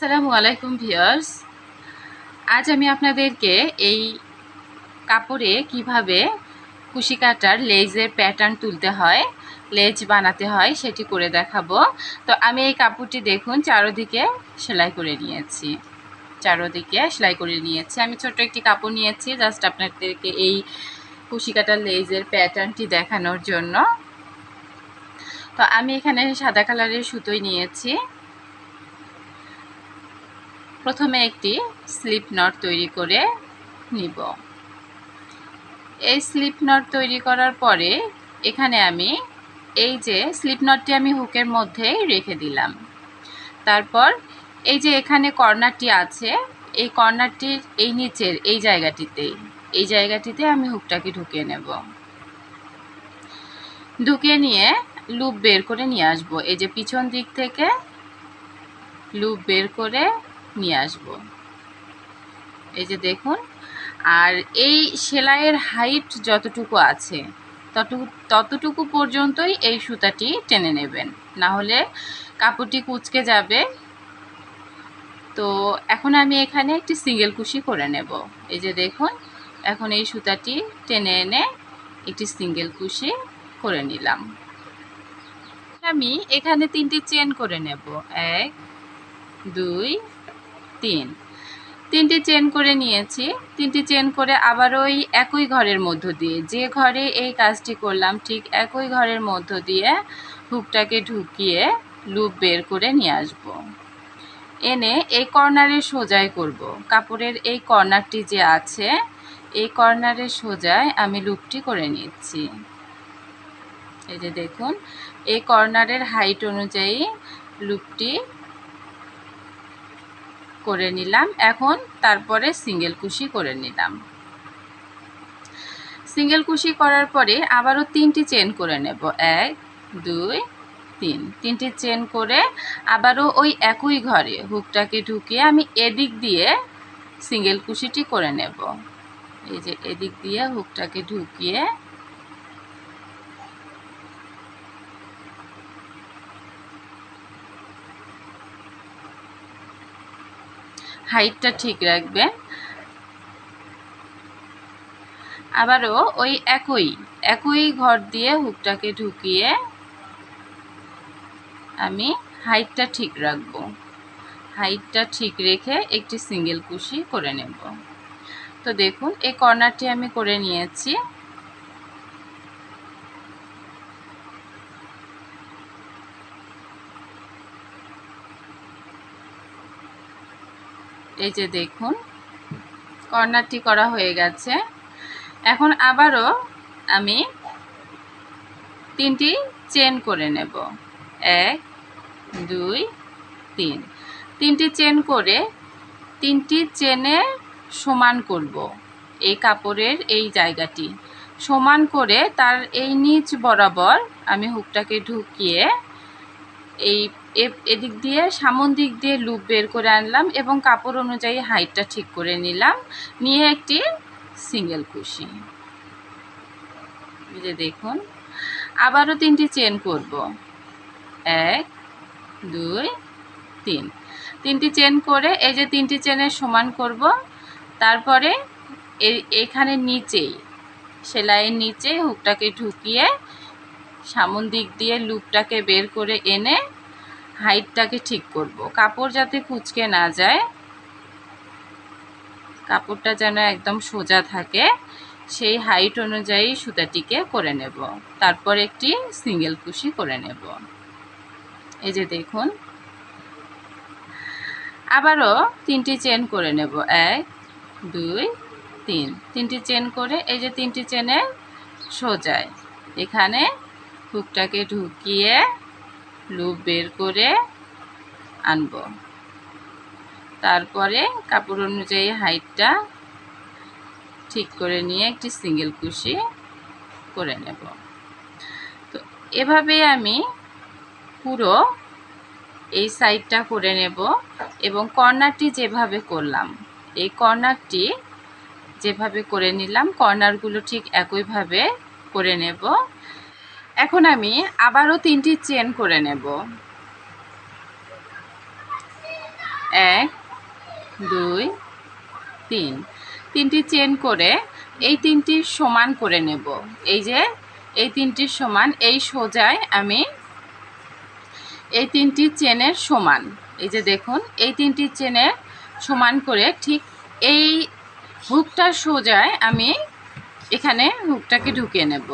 আসসালামু আলাইকুম ভিউয়ার্স। আজ আমি আপনাদেরকে এই কাপড়ে কীভাবে কুশি কাটার লেজের প্যাটার্ন তুলতে হয়, লেজ বানাতে হয় সেটি করে দেখাবো। তো আমি এই কাপড়টি দেখুন, চারোদিকে সেলাই করে নিয়েছি। চারোদিকে সেলাই করে নিয়েছি। আমি ছোট্ট একটি কাপড় নিয়েছি জাস্ট আপনাদেরকে এই কুশি কাটার লেজের প্যাটার্নটি দেখানোর জন্য। তো আমি এখানে সাদা কালারের সুতোই নিয়েছি। প্রথমে একটি স্লিপ নট তৈরি করে নিব। এই স্লিপ নট তৈরি করার পরে এখানে আমি এই যে স্লিপ নটটি আমি হুকের মধ্যেই রেখে দিলাম। তারপর এই যে এখানে কর্নারটি আছে, এই কর্নারটির এই নিচের, এই জায়গাটিতে এই জায়গাটিতে আমি হুকটাকে ঢুকিয়ে নেব। ঢুকিয়ে নিয়ে লুপ বের করে নিয়ে আসব। এই যে পিছন দিক থেকে লুপ বের করে নিয়ে আসব। এই যে দেখুন, আর এই সেলাইয়ের হাইট যতটুকু আছে, ততটুকু ততটুকু পর্যন্তই এই সুতাটি টেনে নেবেন। না হলে কাপড়টি কুচকে যাবে। তো এখন আমি এখানে একটি সিঙ্গেল কুশি করে নেব। এই যে দেখুন, এখন এই সুতাটি টেনে এনে একটি সিঙ্গেল কুশি করে নিলাম। আমি এখানে তিনটি চেন করে নেব। এক, দুই তিন। তিনটি চেন করে নিয়েছি। তিনটি চেন করে আবার ওই একই ঘরের মধ্য দিয়ে। যে ঘরে এই কাজটি করলাম, ঠিক একই ঘরের মধ্য দিয়ে হুকটাকে ঢুকিয়ে লুপ বের করে নিয়ে আসব। এনে এই কর্নারের সোজাই করব। কাপড়ের এই কর্নারটি যে আছে, এই কর্নারের সোজায় আমি লুপটি করে নিচ্ছি। এই যে দেখুন, এই কর্নারের হাইট অনুযায়ী লুপটি করে নিলাম। এখন তারপরে সিঙ্গেল কুশি করে নিলাম। সিঙ্গেল কুশি করার পরে আবারও তিনটি চেন করে নেব। এক, দুই, তিন। তিনটি চেন করে আবারও ওই একই ঘরে হুকটাকে ঢুকিয়ে আমি এদিক দিয়ে সিঙ্গেল কুশিটি করে নেব। এই যে এদিক দিয়ে হুকটাকে ঢুকিয়ে হাইটটা ঠিক রাখবেন আবারও ওই একই একই ঘর দিয়ে হুকটাকে ঢুকিয়ে আমি হাইটটা ঠিক রাখব। হাইটটা ঠিক রেখে একটি সিঙ্গেল কুশি করে নেব। তো দেখুন, এই কর্নারটি আমি করে নিয়েছি। এই যে দেখুন, কর্নারটি করা হয়ে গেছে। এখন আবারও আমি তিনটি চেন করে নেব। এক, দুই, তিন। তিনটি চেন করে তিনটি চেনে সমান করব এই কাপড়ের এই জায়গাটি। সমান করে তার এই নিচ বরাবর আমি হুকটাকে ঢুকিয়ে এই এদিক দিয়ে, সামন দিক দিয়ে লুপ বের করে আনলাম এবং কাপড় অনুযায়ী হাইটটা ঠিক করে নিলাম। নিয়ে একটি সিঙ্গেল কুশি। যে দেখুন, আবারও তিনটি চেন করব। এক, দুই, তিন। তিনটি চেন করে এই যে তিনটি চেনের সমান করব। তারপরে এখানে নিচেই, সেলাইয়ের নিচে হুকটাকে ঢুকিয়ে সামন দিক দিয়ে লুপটাকে বের করে এনে হাইটটাকে ঠিক করব। কাপড় যাতে কুচকে না যায়, কাপড়টা যেন একদম সোজা থাকে, সেই হাইট অনুযায়ী সুতাটিকে করে নেব। তারপর একটি সিঙ্গেল কুশি করে নেব। এই যে দেখুন। আবারও তিনটি চেন করে নেব। এক, দুই, তিন। তিনটি চেন করে এই যে তিনটি চেনে সোজায়। এখানে হুকটাকে ঢুকিয়ে লুপ বের করে আনব। তারপরে কাপড় অনুযায়ী হাইটটা ঠিক করে নিয়ে একটি সিঙ্গেল কুশি করে নেব। তো এভাবে আমি পুরো এই সাইডটা করে নেব এবং কর্নারটি যেভাবে করলাম, এই কর্নারটি যেভাবে করে নিলাম, কর্নারগুলো ঠিক একইভাবে করে নেব। এখন আমি আবারও তিনটি চেন করে নেব। এক, দুই, তিন। তিনটি চেন করে এই তিনটি সমান করে নেব। এই যে, এই তিনটি সমান, এই সোজায় আমি এই তিনটি চেনের সমান। এই যে দেখুন, এই তিনটি চেনের সমান করে ঠিক এই হুকটার সোজায় আমি এখানে হুকটাকে ঢুকিয়ে নেব।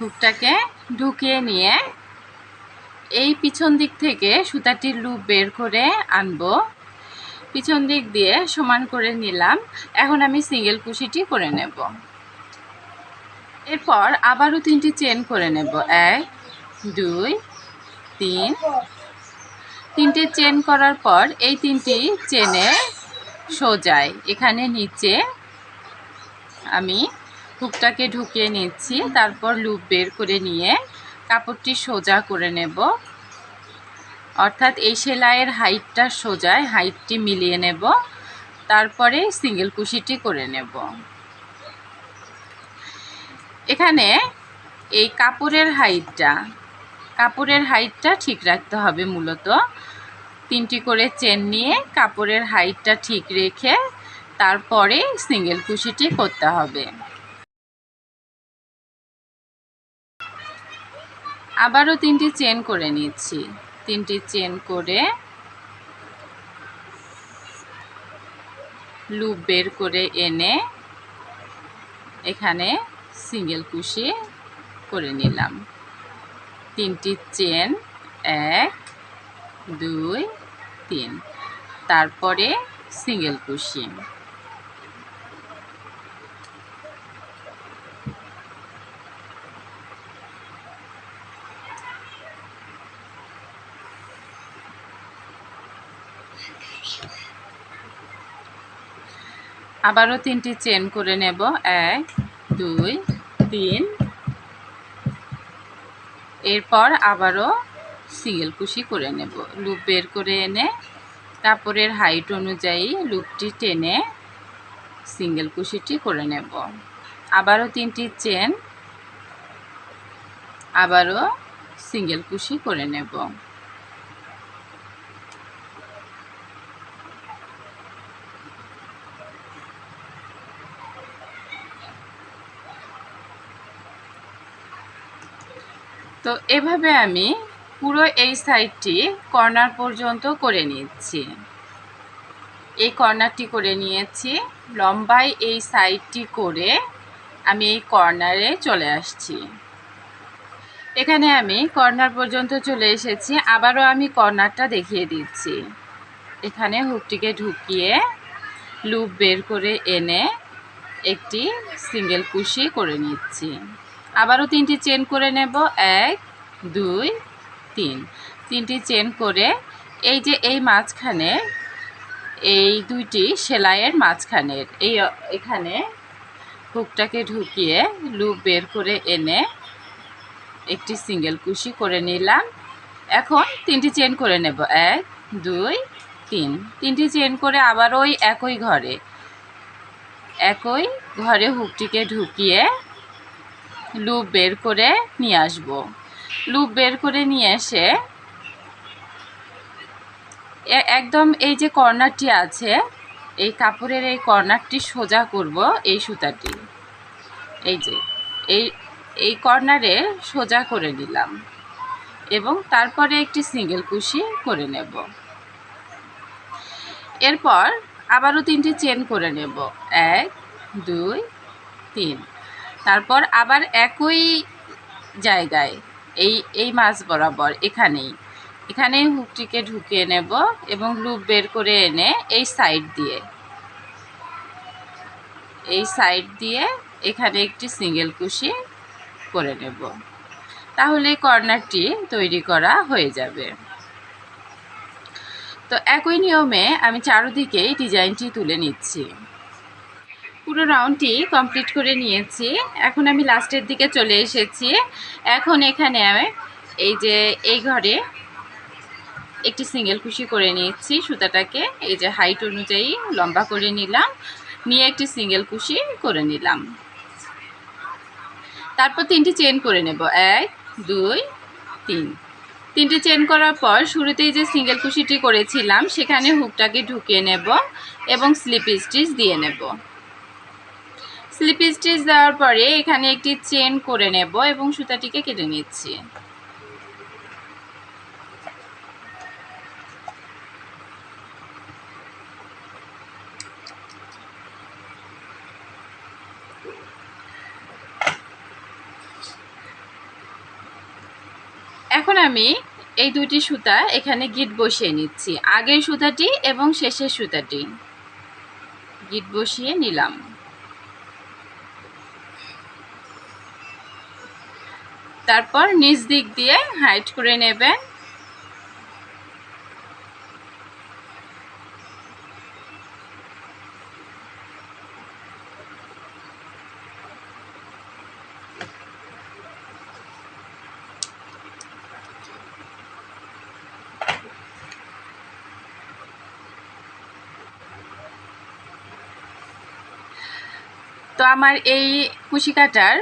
হুকটাকে ঢুকিয়ে নিয়ে এই পিছন দিক থেকে সুতাটির লুপ বের করে আনব। পিছন দিক দিয়ে সমান করে নিলাম। এখন আমি সিঙ্গেল কুশিটি করে নেব। এরপর আবারও তিনটি চেন করে নেব। এক, দুই, তিন। তিনটে চেন করার পর এই তিনটি চেনে সোজায় এখানে নিচে আমি হুকটাকে ঢুকিয়ে নিচ্ছি, তারপর লুপ বের করে নিয়ে কাপড়টি সোজা করে নেব। অর্থাৎ এই সেলাইয়ের হাইটটা সোজায়, হাইটটি মিলিয়ে নেব। তারপরে সিঙ্গেল কুশিটি করে নেব। এখানে এই কাপড়ের হাইটটা কাপড়ের হাইটটা ঠিক রাখতে হবে মূলত। তিনটি করে চেন নিয়ে কাপড়ের হাইটটা ঠিক রেখে তারপরে সিঙ্গেল কুশিটি করতে হবে। আবারও তিনটি চেন করে নিচ্ছি। তিনটি চেন করে লুপ বের করে এনে এখানে সিঙ্গেল কুশি করে নিলাম। তিনটি চেন, এক, দুই, তিন। তারপরে সিঙ্গেল কুশি। আবারও তিনটি চেন করে নেব। এক, দুই, তিন। এরপর আবারও সিঙ্গেল কুশি করে নেব। লুপ বের করে এনে কাপড়ের হাইট অনুযায়ী লুপটি টেনে সিঙ্গেল কুশিটি করে নেব। আবারও তিনটি চেন আবারও সিঙ্গেল কুশি করে নেব। তো এভাবে আমি পুরো এই সাইডটি কর্নার পর্যন্ত করে নিচ্ছি। এই কর্নারটি করে নিয়েছি, লম্বায় এই সাইডটি করে আমি এই কর্নারে চলে আসছি। এখানে আমি কর্নার পর্যন্ত চলে এসেছি, আবারও আমি কর্নারটা দেখিয়ে দিচ্ছি। এখানে হুকটিকে ঢুকিয়ে লুপ বের করে এনে একটি সিঙ্গেল কুশি করে নিচ্ছি। আবারও তিনটি চেন করে নেব। এক, দুই, তিন। তিনটি চেন করে এই যে এই মাঝখানে, এই দুইটি সেলাইয়ের মাঝখানের এই এখানে হুকটাকে ঢুকিয়ে লুপ বের করে এনে একটি সিঙ্গেল কুশি করে নিলাম। এখন তিনটি চেন করে নেব। এক, দুই, তিন। তিনটি চেন করে আবার ওই একই ঘরে একই ঘরে হুকটিকে ঢুকিয়ে লুপ বের করে নিয়ে আসব। লুপ বের করে নিয়ে এসে একদম এই যে কর্নারটি আছে, এই কাপড়ের এই কর্নারটি সোজা করব এই সুতাটি। এই যে, এই এই কর্নারে সোজা করে নিলাম এবং তারপরে একটি সিঙ্গেল কুশি করে নেব। এরপর আবারও তিনটি চেন করে নেব। এক, দুই, তিন। তারপর আবার একই জায়গায়, এই এই মাছ বরাবর, এখানেই। এখানে হুকটিকে ঢুকিয়ে নেব এবং লুপ বের করে এনে এই সাইড দিয়ে, এই সাইড দিয়ে এখানে একটি সিঙ্গেল কুশি করে নেব। তাহলে কর্নারটি তৈরি করা হয়ে যাবে। তো একই নিয়মে আমি চারোদিকেই ডিজাইনটি তুলে নিচ্ছি। পুরো রাউন্ডটি কমপ্লিট করে নিয়েছি। এখন আমি লাস্টের দিকে চলে এসেছি। এখন এখানে এই যে, এই ঘরে একটি সিঙ্গেল কুশি করে নিয়েছি সুতাটাকে। এই যে হাইট অনুযায়ী লম্বা করে নিলাম, নিয়ে একটি সিঙ্গেল কুশি করে নিলাম। তারপর তিনটি চেন করে নেব। এক, দুই, তিন। তিনটে চেন করার পর শুরুতেই যে সিঙ্গেল কুশিটি করেছিলাম, সেখানে হুকটাকে ঢুকিয়ে নেব এবং স্লিপ স্টিচ দিয়ে নেব। স্লিপ স্টিচ দেওয়ার পরে এখানে একটি চেন করে নেব এবং সুতাটিকে কেটে নিচ্ছি। এখন আমি এই দুটি সুতা এখানে গিট বসিয়ে নিচ্ছি। আগের সুতাটি এবং শেষের সুতাটি। গিট বসিয়ে নিলাম। তারপর নিচ দিক দিয়ে হাইট করে নেবেন। তো আমার এই কুশি কাটার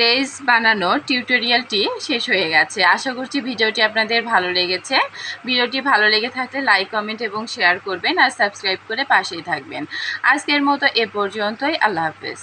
লেস বানানোর টিউটোরিয়ালটি শেষ হয়ে গেছে। আশা করছি ভিডিওটি আপনাদের ভালো লেগেছে। ভিডিওটি ভালো লেগে থাকলে লাইক, কমেন্ট এবং শেয়ার করবেন আর সাবস্ক্রাইব করে পাশেই থাকবেন। আজকের মতো এ পর্যন্তই। আল্লাহ হাফেজ।